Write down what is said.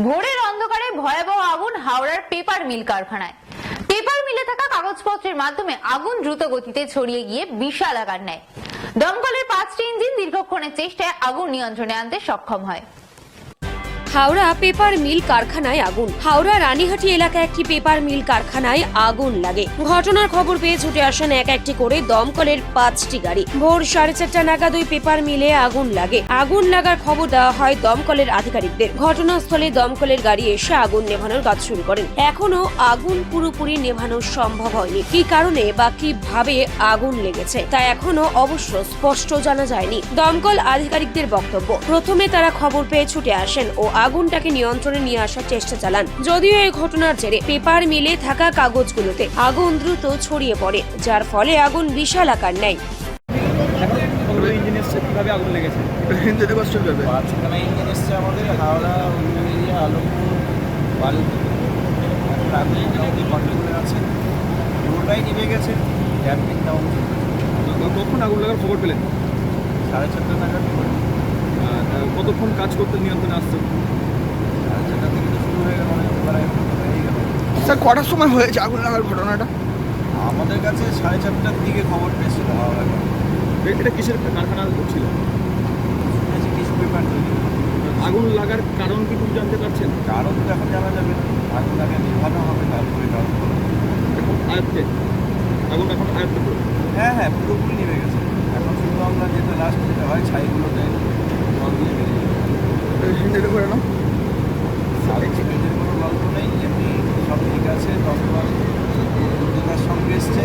ভোরের অন্ধকারে ভয়াবহ আগুন হাওড়ার পেপার মিল কারখানায়। পেপার মিলে থাকা কাগজপত্রের মাধ্যমে আগুন দ্রুত গতিতে ছড়িয়ে গিয়ে বিশাল আকার নেয়। দমকলের পাঁচটি ইঞ্জিন দীর্ঘক্ষণের চেষ্টায় আগুন নিয়ন্ত্রণে আনতে সক্ষম হয়। হাওড়া পেপার মিল কারখানায় আগুন। হাওড়া রানীহাটি এলাকায় একটি পেপার মিল কারখানায় আগুন লাগে। ঘটনার খবর পেয়ে ছুটে আসেন এক একটি করে দমকলের পাঁচটি গাড়ি। ভোর সাড়ে চারটা নাগাদ ওই পেপার মিলে আগুন লাগে। আগুন লাগার খবর দেওয়া হয় দমকলের আধিকারিকদের। ঘটনাস্থলে দমকলের গাড়ি এসে আগুন নেভানোর কাজ শুরু করেন। এখনও আগুন পুরোপুরি নেভানো সম্ভব হয়নি। কি কারণে বা কীভাবে আগুন লেগেছে তা এখনও অবশ্য স্পষ্ট জানা যায়নি। দমকল আধিকারিকদের বক্তব্য। প্রথমে তারা খবর পেয়ে ছুটে আসেন ও আগুনটাকে নিয়ন্ত্রণে নিয়ে আসার চেষ্টা চালান। যদিও এই ঘটনার জেরে পেপার মিলে থাকা কাগজগুলোতে আগুন দ্রুত ছড়িয়ে পড়ে যার ফলে আগুন বিশাল আকার নেয়। কীভাবে আগুন লেগেছে? হিন্দিতে কোশ্চেন করবে পাঁচখানা ইঞ্জিন এসছে আমাদের হাওড়া উলুবেড়িয়া আলমপুর বালুরঘাট। এখন আগুন মোটামুটি কন্ট্রোলে আছে পুরোটাই নিভে গেছে ড্যাম্পিং কখন আগুন লাগার খবর পেলেন? সাড়ে চারটা নাগাদ। কতক্ষণ কাজ করতে নিয়ন্ত্রণে আসছে? সাড়ে চারটা থেকে তো শুরু হয়ে গেল অনেক এবার হয়ে গেল স্যার কটার সময় হয়েছে আগুন লাগার ঘটনাটা? আমাদের কাছে সাড়ে চারটার দিকে খবর পেয়েছিল এটা কিসের কারখানা ছিল কিছু পেপার তৈরি। আগুন লাগার কারণ কি তুমি জানতে পারছেন? কারণ তো এখন জানা যাবে। আগুন আগে নিভানো হবে তারপরে কারণ এখন আয়ত্তে আগুন এখন আয়ত্তে হ্যাঁ হ্যাঁ পুরোপুরি নেমে গেছে। এখন শুধু আমরা যেটা লাস্ট যেটা হয় হ্যান্ডেল করে নাও। কোনো গল্প নেই এমনি সব ঠিক আছে তখন সঙ্গে এসছে